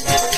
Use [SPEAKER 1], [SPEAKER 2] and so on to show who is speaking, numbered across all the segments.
[SPEAKER 1] Thank you.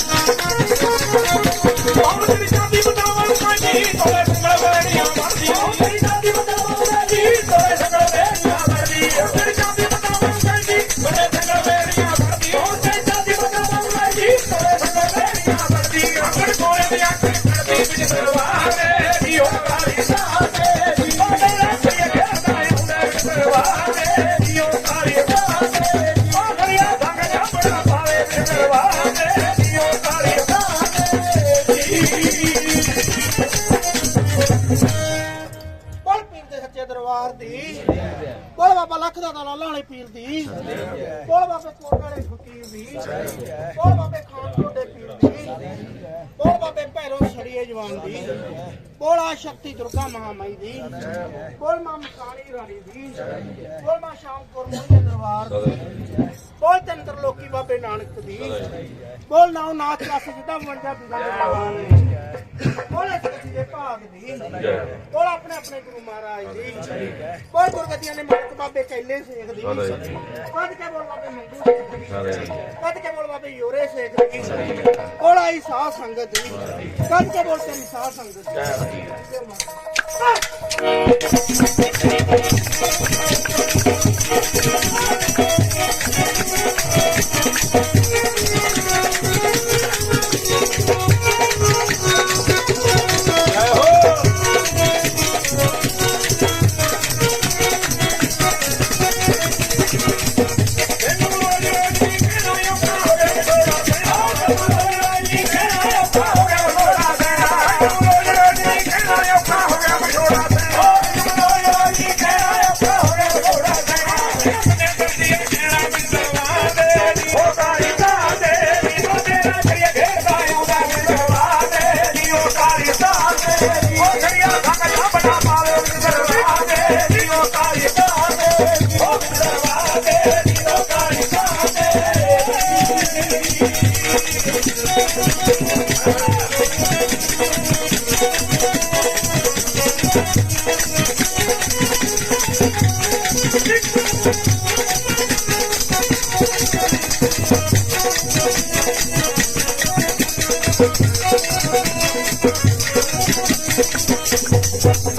[SPEAKER 1] ਸਿੰਘਾਂ ਦਾ ਲਾਲਾ
[SPEAKER 2] ਵਾਲੇ ਪੀਰ ਦੀ। ਕੋਲ ਬਾਬੇ ਕੋਟ ਵਾਲੇ ਫਕੀਰ ਦੀ। ਕੋਲ ਬਾਬੇ ਖਾਨ ਕੋਟੇ ਪੀਰ ਦੀ। ਕੋਲ ਬਾਬੇ ਭੈਰੋ ਸੜੀਏ ਜਵਾਨ ਦੀ। ਕੋਲ ਆ ਸ਼ਕਤੀ ਦੁਰਗਾ ਮਹਾਮਾਈ ਦੀ। ਕੋਲ ਮਾਂ ਮਕਾਲੀ ਰਾਣੀ ਦੀ। ਕੋਲ ਮਾਂ ਸ਼ਾਮ ਕੋਰਮੋਈ ਦਰਬਾਰ ਦੀ। ਕੋਲ ਚੰਦਰ ਲੋਕੀ ਬਾਬੇ ਨਾਨਕ ਦੀ। ਕੋਲ ਨਾਉ ਨਾਚ ਰਸ ਜਿੱਦਾਂ ਬਣਦਾ ਬਿਦਾਂ ਦੇ ਕੋਲੇ ਸੱਚੇ ਭਾਗ ਦੀ ਕੋਲ ਆਪਣੇ ਆਪਣੇ ਗੁਰੂ ਮਹਾਰਾਜ ਦੀ ਕੋਈ ਗੁਰਗਤੀਆਂ ਨੇ ਮਾਲਕ ਬਾਬੇ ਕੈਲੇ ਸੇਖ ਦੀ ਕਦ ਕੇ ਬੋਲ ਬਾਬੇ ਮੰਗੂ ਸੇਖ ਦੀ ਕਦ ਕੇ ਬੋਲ ਬਾਬੇ ਯੋਰੇ ਸੇਖ ਦੀ ਕੋਲ ਆਈ ਸਾਹ ਸੰਗਤ ਦੀ ਕਦ ਕੇ ਬੋਲ ਤੇਰੀ ਸਾਹ ਸੰਗਤ
[SPEAKER 1] ਦੀ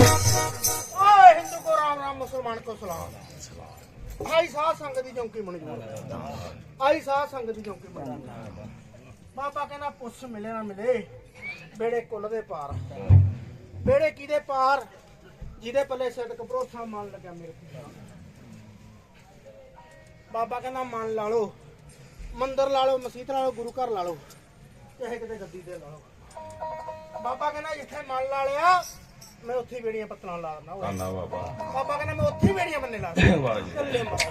[SPEAKER 2] ਓਏ ਹਿੰਦੂ ਕੋ ਰਾਮ ਰਾਮ ਮੁਸਲਮਾਨ ਕੋ ਸਲਾਮ। ਆਈ ਸਾਧ ਸੰਗਤ ਦੀ ਚੌਂਕੀ ਮਨਜੂਰ ਆਈ ਸਾਧ ਸੰਗਤ ਦੀ ਚੌਂਕੀ ਮਨਜੂਰ ਬਾਬਾ ਕਹਿੰਦਾ, ਪੁੱਛ ਮਿਲੇ ਨਾ ਮਿਲੇ, ਬੇੜੇ ਕੁੱਲ ਦੇ ਪਾਰ। ਬੇੜੇ ਕਿਹਦੇ ਪਾਰ? ਜਿਹਦੇ ਪੱਲੇ ਸਿੱਧਕ ਭਰੋਸਾ ਮੰਨ ਲੱਗਿਆ ਮੇਰੇ ਕੋਲ ਬਾਬਾ ਕਹਿੰਦਾ ਮੰਨ ਲਾ ਲਓ ਮੰਦਰ ਲਾ ਲਓ ਮਸਜਿਦ ਲਾ ਲਓ ਗੁਰੂ ਘਰ ਲਾ ਲਓ ਚਾਹੇ ਕਿਤੇ ਗੱਦੀ ਤੇ ਲਾ ਲਓ। ਬਾਬਾ ਕਹਿੰਦਾ ਜਿੱਥੇ ਮੰਨ ਲਾ ਲਿਆ ਮੈਂ ਉੱਥੇ ਹੀ ਬੇੜੀਆਂ ਪੱਤਲਾਂ ਲਾ ਦਿੰਦਾ।
[SPEAKER 1] ਆਨਾ ਬਾਬਾ।
[SPEAKER 2] ਬਾਬਾ ਕਹਿੰਦਾ ਮੈਂ ਉੱਥੇ ਹੀ ਬੇੜੀਆਂ ਬੰਨੇ ਲਾ ਦਿੰਦਾ।
[SPEAKER 1] ਵਾਹ ਜੀ।
[SPEAKER 2] ਚੱਲੇ ਬਸ।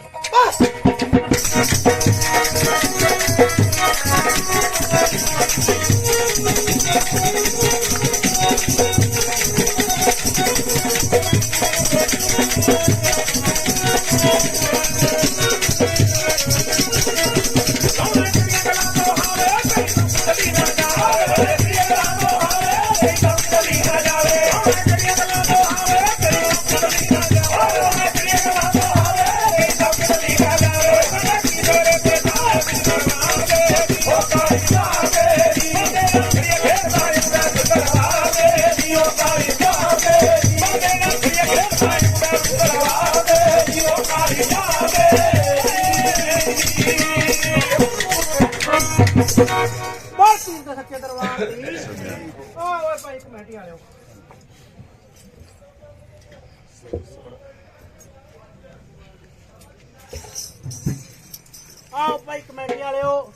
[SPEAKER 2] ਆਓ ਭਾਈ ਕਮੇਟੀ ਵਾਲਿਓ।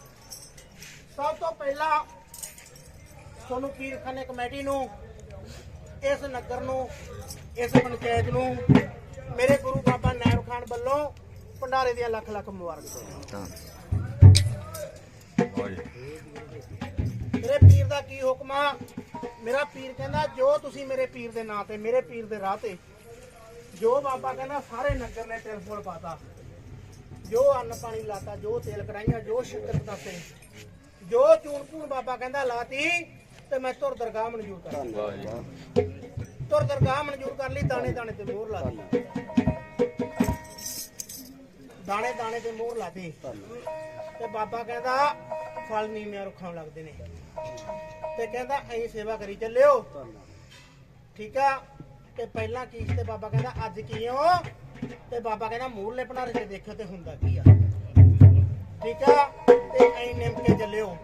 [SPEAKER 2] ਸਭ ਤੋਂ ਪਹਿਲਾਂ ਤੁਹਾਨੂੰ ਪੀਰਖਾਨੇ ਕਮੇਟੀ ਨੂੰ? ਇਸ ਨਗਰ ਨੂੰ ਇਸ ਪੰਚਾਇਤ ਨੂੰ ਮੇਰੇ ਗੁਰੂ ਬਾਬਾ ਨਾਇਬ ਖਾਨ ਵੱਲੋਂ ਭੰਡਾਰੇ ਦੀਆਂ ਲੱਖ ਲੱਖ ਮੁਬਾਰਕਾਂ। ਮੇਰੇ ਪੀਰ ਦਾ ਕੀ ਹੁਕਮ ਆ? ਮੇਰਾ ਪੀਰ ਕਹਿੰਦਾ ਜੋ ਤੁਸੀਂ ਮੇਰੇ ਪੀਰ ਦੇ ਨਾਂ ਤੇ ਮੇਰੇ ਪੀਰ ਦੇ ਰਾਹ ਤੇ ਜੋ ਬਾਬਾ ਕਹਿੰਦਾ ਸਾਰੇ ਨਗਰ ਨੇ ਤਿਲ ਫੁੱਲ ਪਾਤਾ। ਜੋ ਅੰਨ ਪਾਣੀ ਲਾਤਾ ਜੋ ਤੇਲ ਕਰਾਈਆਂ ਜੋ ਸ਼ਿਕਰ ਦਾਤੇ ਜੋ ਚੂਨ ਪੂਨ ਬਾਬਾ ਕਹਿੰਦਾ ਲਾਤੀ ਤੇ ਮੈਂ ਤੁਰ ਦਰਗਾਹ ਮਨਜ਼ੂਰ ਕਰ ਤੁਰ ਦਰਗਾਹ ਮਨਜ਼ੂਰ ਕਰ ਲਈ ਦਾਣੇ ਦਾਣੇ ਤੇ ਮੋਹਰ ਲਾ ਦਿੱਤੀ। ਦਾਣੇ ਦਾਣੇ ਤੇ ਮੋਹਰ ਲਾ ਦਿੱਤੀ। ਤੇ ਬਾਬਾ ਕਹਿੰਦਾ ਫਲ ਨੀਵਿਆਂ ਰੁੱਖਾਂ ਲੱਗਦੇ ਨੇ। ਤੇ ਕਹਿੰਦਾ ਐਂ ਸੇਵਾ ਕਰੀ ਚੱਲਿਓ। ਠੀਕ ਆ? ਤੇ ਪਹਿਲਾਂ ਕੀ ਸੀ ਤੇ ਬਾਬਾ ਕਹਿੰਦਾ ਅੱਜ ਕੀ ਹੋ ਤੇ ਬਾਬਾ ਕਹਿੰਦਾ ਮੂਹਰਲੇ ਭੰਡਾਰੇ ਤੇ ਦੇਖਿਓ ਤੇ ਹੁੰਦਾ ਕੀ ਆ। ਠੀਕ ਆ? ਤੇ ਐਂ ਨਿਮ ਕੇ ਚੱਲਿਓ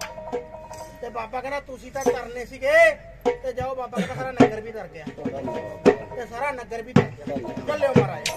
[SPEAKER 2] ਤੇ ਬਾਬਾ ਕਹਿੰਦਾ ਤੁਸੀਂ ਤਾਂ ਤਰਨੇ ਸੀਗੇ, ਤੇ ਜਾਓ ਬਾਬਾ ਕਹਿੰਦਾ ਸਾਰਾ ਨਗਰ ਵੀ ਤਰ ਗਿਆ। ਤੇ ਸਾਰਾ ਨਗਰ ਵੀ ਤਰ ਗਿਆ। ਚੱਲਿਓ ਮਹਾਰਾਜ।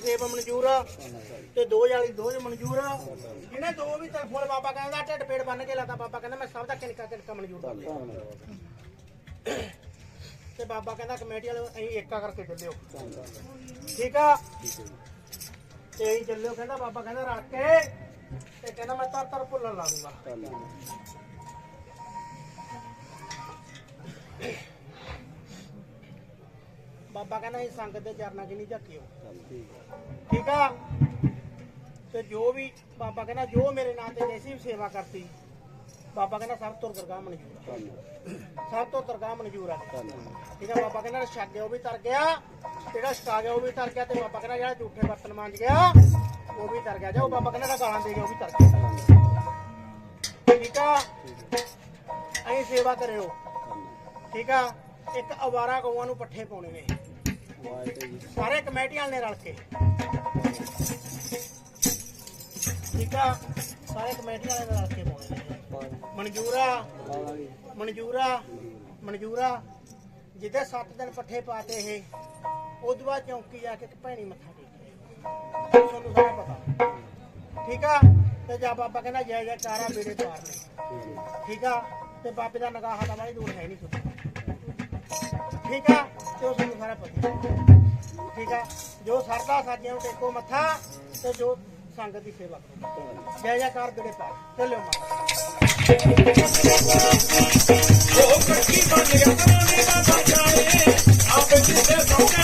[SPEAKER 2] ਸੇਬ ਮਨਜ਼ੂਰ ਆ, ਤੇ ਦੋ ਵਾਲੀ ਮਨਜ਼ੂਰ ਆ। ਜਿਹਨੇ ਦੋ ਵੀ ਤਲ ਬਾਬਾ ਕਹਿੰਦਾ, ਢਿੱਡ ਪੇੜ ਬੰਨ ਕੇ ਲਾਤਾ ਬਾਬਾ ਕਹਿੰਦਾ ਮੈਂ ਸਭ ਦਾ ਕਿਨਕਾ ਕਿਨਕਾ ਮਨਜ਼ੂਰ ਕਰ ਲਿਆ। ਤੇ ਬਾਬਾ ਕਹਿੰਦਾ ਕਮੇਟੀ ਵਾਲੇ ਅਸੀਂ ਏਕਾ ਕਰਕੇ ਚੱਲਿਓ। ਠੀਕ ਆ? ਤੇ ਅਸੀਂ ਚੱਲਿਓ, ਕਹਿੰਦਾ ਬਾਬਾ ਕਹਿੰਦਾ ਰੱਖ ਕੇ, ਤੇ ਕਹਿੰਦਾ ਮੈਂ ਤਰ ਤਰ ਭੁੱਲਣ ਲਾ ਦੂੰਗਾ। ਬਾਬਾ ਕਹਿੰਦਾ ਇਹ ਸੰਗਤ ਦੇ ਚਰਨਾਂ 'ਚ ਨਹੀਂ ਝਾਕਿਓ ਠੀਕ ਆ। ਤੇ ਜੋ ਵੀ ਬਾਬਾ ਕਹਿੰਦਾ ਜੋ ਮੇਰੇ ਨਾਂ ਤੇ ਜੈਸੀ ਵੀ ਸੇਵਾ ਕਰਤੀ ਬਾਬਾ ਕਹਿੰਦਾ ਸਭ ਤੋਂ ਦਰਗਾਹ ਮਨਜ਼ੂਰ ਆ। ਸਭ ਤੋਂ ਦਰਗਾਹ ਮਨਜ਼ੂਰ ਆ। ਠੀਕ ਆ? ਬਾਬਾ ਕਹਿੰਦਾ ਛੱਡ ਗਿਆ ਉਹ ਵੀ ਤਰ ਗਿਆ। ਜਿਹੜਾ ਛਕਾ ਗਿਆ ਉਹ ਵੀ ਤਰ ਗਿਆ ਤੇ ਬਾਬਾ ਕਹਿੰਦਾ ਜਿਹੜਾ ਝੂਠੇ ਬਰਤਨ ਮਾਂਜ ਗਿਆ ਉਹ ਵੀ ਤਰ ਗਿਆ। ਜੋ ਬਾਬਾ ਕਹਿੰਦਾ ਜਿਹੜਾ ਗਾਲਾਂ ਦੇ ਗਿਆ ਉਹ ਵੀ ਤਰ ਗਿਆ। ਠੀਕ ਆ? ਅਸੀਂ ਸੇਵਾ ਕਰਿਓ। ਠੀਕ ਆ? ਇੱਕ ਅਵਾਰਾ ਗਊਆਂ ਨੂੰ ਪੱਠੇ ਪਾਉਣੇ ਨੇ। ਸਾਰੇ ਕਮੇਟੀਆਂ ਨੇ ਰਲ ਕੇ। ਠੀਕ ਆ? ਸਾਰੇ ਕਮੇਟੀ ਵਾਲੇ ਨਾਲ ਰਲ ਕੇ ਪਾਉਣੇ ਨੇ। ਮਨਜ਼ੂਰ ਆ ਜਿੱਦੇ 7 ਦਿਨ ਪੱਠੇ ਪਾਤੇ ਇਹ ਉਦੋਂ ਬਾਅਦ ਚੌਂਕੀ ਜਾ ਕੇ ਇੱਕ ਭੈਣੀ ਮੱਥਾ ਟੇਕਿਆ ਤੁਹਾਨੂੰ ਸਾਰਾ ਪਤਾ। ਠੀਕ ਆ? ਤੇ ਜਾ ਬਾਬਾ ਕਹਿੰਦਾ, ਜੈ ਜੈ ਕਾਰਾ ਬੇੜੇ ਤਾਰ ਨੇ। ਠੀਕ ਆ? ਤੇ ਬਾਬੇ ਦਾ ਨਗਾਹ ਦਾ ਵਾਲੀ ਦੂਰ ਹੈ ਨਹੀਂ ਤੁਹਾਨੂੰ ਠੀਕ ਆ? ਤੇ ਉਹ ਤੁਹਾਨੂੰ ਸਾਰਾ ਪਤਾ ਠੀਕ ਆ? ਜੋ ਸਰਦਾ ਸਾਜਿਆਂ ਨੂੰ ਟੇਕੋ ਮੱਥਾ, ਤੇ ਜੋ ਸੰਗਤ ਦੀ ਸੇਵਾ ਕਰੋ। ਜੈ ਜੈਕਾਰ ਕਾਰ ਬੇੜੇ ਚੱਲਿਓ ਮਾਤਾ
[SPEAKER 1] ਉਹ ਕੱਟੀ ਬਣ ਗਿਆ ਕਰਾਂਗੇ ਬਾਬਾ ਜਾਣੇ ਆਪ ਜਿੱਤੇ ਸੌਂਕੇ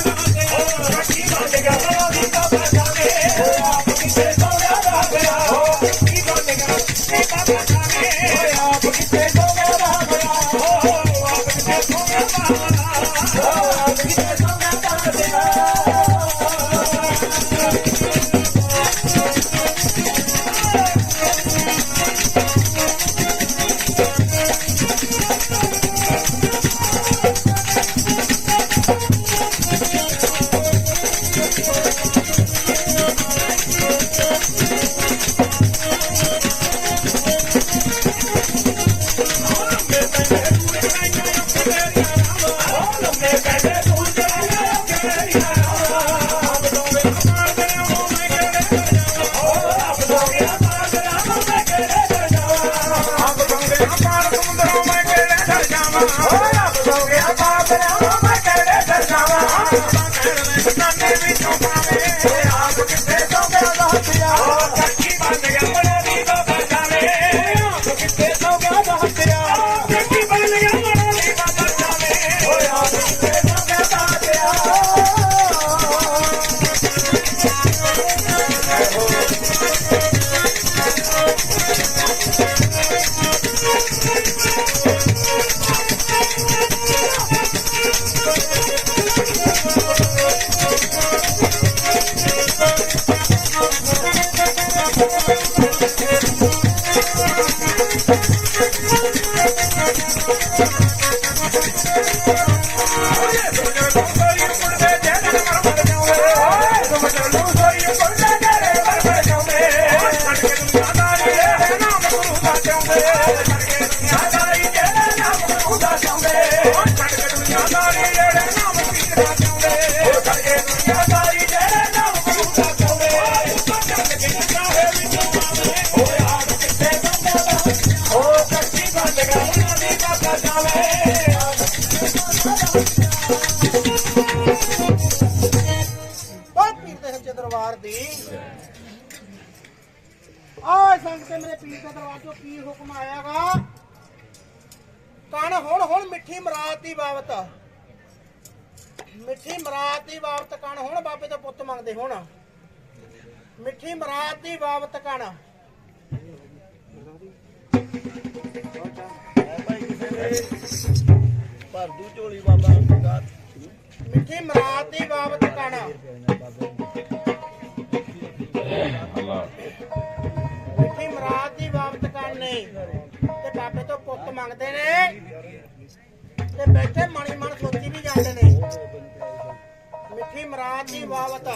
[SPEAKER 2] ਮਿੱਠੀ ਮਰਾਤ ਦੀ ਬਾਬਤ ਕਣ ਹੁਣ ਬਾਬੇ ਤੋਂ ਪੁੱਤ ਮੰਗਦੇ ਹੁਣ। ਮਿੱਠੀ ਮਰਾਤ ਦੀ ਬਾਬਤ ਕਣ।
[SPEAKER 3] ਭਰਦੂ ਝੋਲੀ ਬਾਬਾ ਸਰਕਾਰ
[SPEAKER 2] ਮਿੱਠੀ ਮਰਾਤ ਦੀ ਬਾਬਤ ਕਣ। ਮਿੱਠੀ ਮਰਾਤ ਦੀ ਬਾਬਤ ਕਣ ਨੇ। ਤੇ ਬਾਬੇ ਤੋਂ ਪੁੱਤ ਮੰਗਦੇ ਨੇ। ਤੇ ਬੈਠੇ ਮਣੀ ਮਨ ਸੋਚੀ ਮਰਾਤ